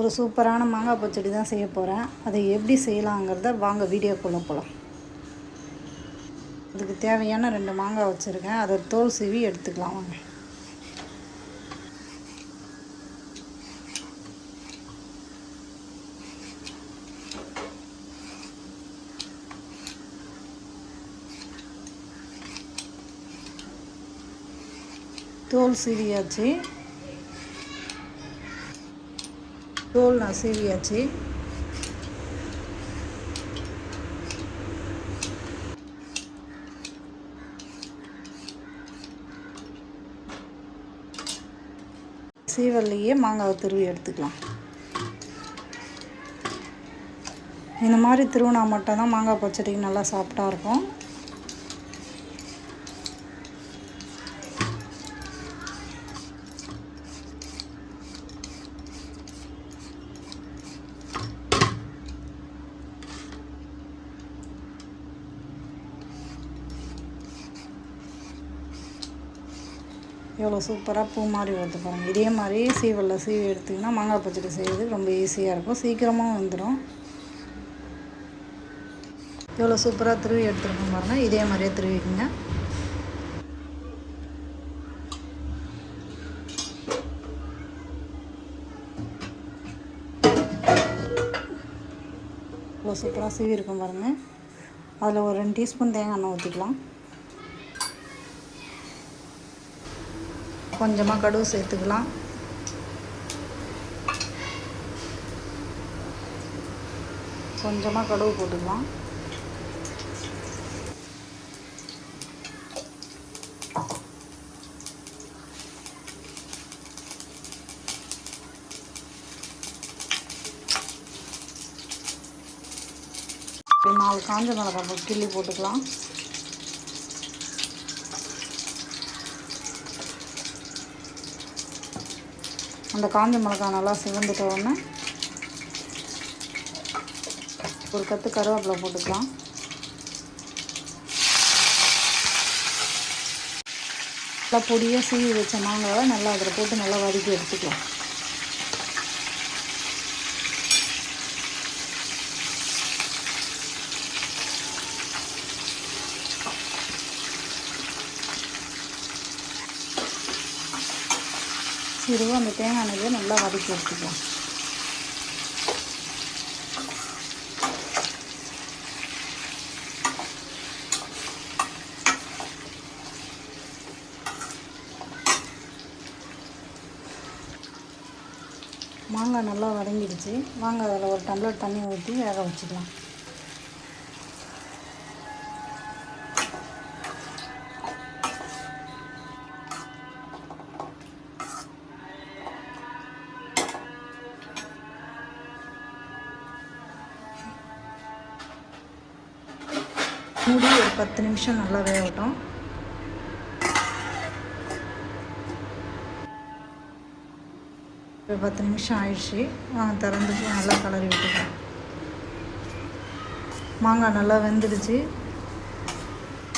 ஒரு சூப்பரான மாங்காய் பச்சடி தான் செய்ய போகிறேன் அதை எப்படி செய்யலாங்கிறத வாங்க வீடியோக்குள்ளே போகலாம் அதுக்கு தேவையான ரெண்டு மாங்காய் வச்சுருக்கேன். அதை தோல் சீவி எடுத்துக்கலாம் வாங்க. தோல் சீவியாச்சு. தோல் நசுவியாச்சு சீவல்லையே மாங்காவை திருவி எடுத்துக்கலாம். இந்த மாதிரி திருவினா மட்டும்தான் மாங்காய் பச்சடிக்கு நல்லா சாப்பிட்டா இருக்கும். எவ்வளோ சூப்பராக பூ மாதிரி வருது பாருங்கள் இதே மாதிரி சீவலில் சீவி எடுத்திங்கன்னா மாங்காய் பச்சடி செய்யறதுக்கு ரொம்ப ஈஸியாக இருக்கும். சீக்கிரமாக வந்துடும். எவ்வளோ சூப்பராக திருவி எடுத்துருக்கோம் பாருங்கள் இதே மாதிரியே திருவிக்குங்க. இவ்வளோ சூப்பராக சீவி இருக்கும் பாருங்கள் அதில் ஒரு ரெண்டு டீஸ்பூன் தேங்காய் எண்ணெய் ஊற்றிக்கலாம். கொஞ்சமாக கடுகு சேர்த்துக்கலாம். கொஞ்சமாக கடுகு போட்டுக்கலாம். ஒரு நாலு காஞ்ச மிளகாய் கிள்ளி போட்டுக்கலாம். அந்த காஞ்ச மிளகாய் நல்லா சிவந்துட்ட உடனே ஒரு கத்து கருவேப்பிலை போட்டுக்கலாம். நல்லா பொடியாக சீவி வச்ச மாங்காவை நல்லா அதில் போட்டு நல்லா வதக்கி எடுத்துக்கலாம். சிறுவ அந்த தேங்காய் எண்ணெயை நல்லா வதக்கி எடுத்துக்கலாம். மாங்காய் நல்லா வதங்கிடுச்சு. வாங்க அதில் ஒரு டம்ளர் தண்ணி ஊற்றி வேக வச்சுக்கலாம். மூடி ஒரு பத்து நிமிஷம் நல்லா வேகட்டும் ஒரு பத்து நிமிஷம் ஆயிடுச்சு. வாங்க திறந்து நல்லா கலரி விட்டுக்கலாம் மாங்காய் நல்லா வெந்துடுச்சு.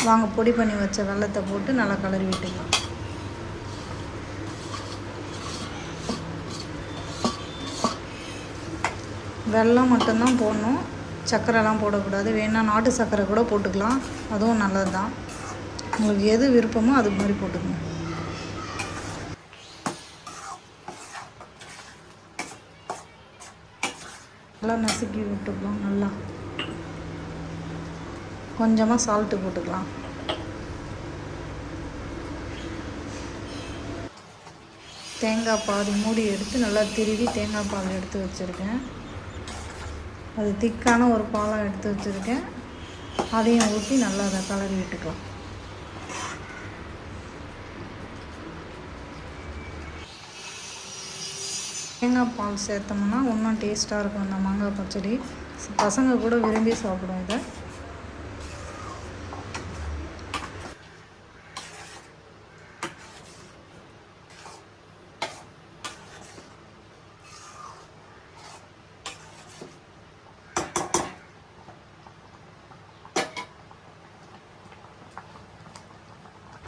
வாங்க பொடி பண்ணி வச்ச வெள்ளத்தை போட்டு நல்லா கலரி விட்டுக்கலாம். வெல்லம் மட்டும்தான் போடணும். சர்க்கரைலாம் போடக்கூடாது. வேணால் நாட்டு சர்க்கரை கூட போட்டுக்கலாம். அதுவும் நல்லது தான் உங்களுக்கு எது விருப்பமோ அது மாதிரி போட்டுக்கணும் நல்லா நசுக்கி விட்டுக்கலாம் நல்லா. கொஞ்சமாக சால்ட்டு போட்டுக்கலாம். தேங்காய் பால் மூடி எடுத்து நல்லா திருவி தேங்காய் பால் எடுத்து வச்சுருக்கேன். அது திக்கான ஒரு பாலம் எடுத்து வச்சுருக்கேன். அதையும் ஊற்றி நல்லா அதை கலரி விட்டுக்கலாம். தேங்காய் பால் சேர்த்தோம்னா இன்னும் டேஸ்ட்டாக இருக்கும் அந்த மாங்காய் பச்சடி. பசங்க கூட விரும்பி சாப்பிடும் இதை.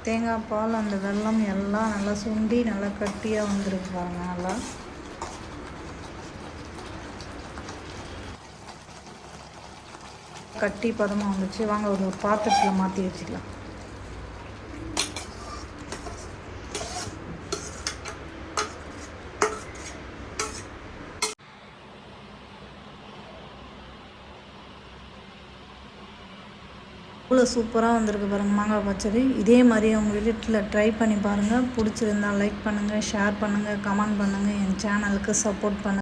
தேங்காய் பால் அந்த வெள்ளம் எல்லாம் நல்லா சுண்டி நல்லா கட்டியாக வந்துருக்கு பாருங்கள் நல்லா. கட்டி பதமாக வந்துச்சு. வாங்க ஒரு பாத்திரத்தில் மாற்றி வச்சுக்கலாம். இவ்வளோ சூப்பராக வந்திருக்கு பாருங்கள் மாங்காய் பச்சடி. இதே மாதிரி உங்கள் வீட்டில் ட்ரை பண்ணி பாருங்கள் பிடிச்சிருந்தா லைக் பண்ணுங்கள் ஷேர் பண்ணுங்கள் கமெண்ட் பண்ணுங்கள் என் சேனலுக்கு சப்போர்ட் பண்ணுங்கள்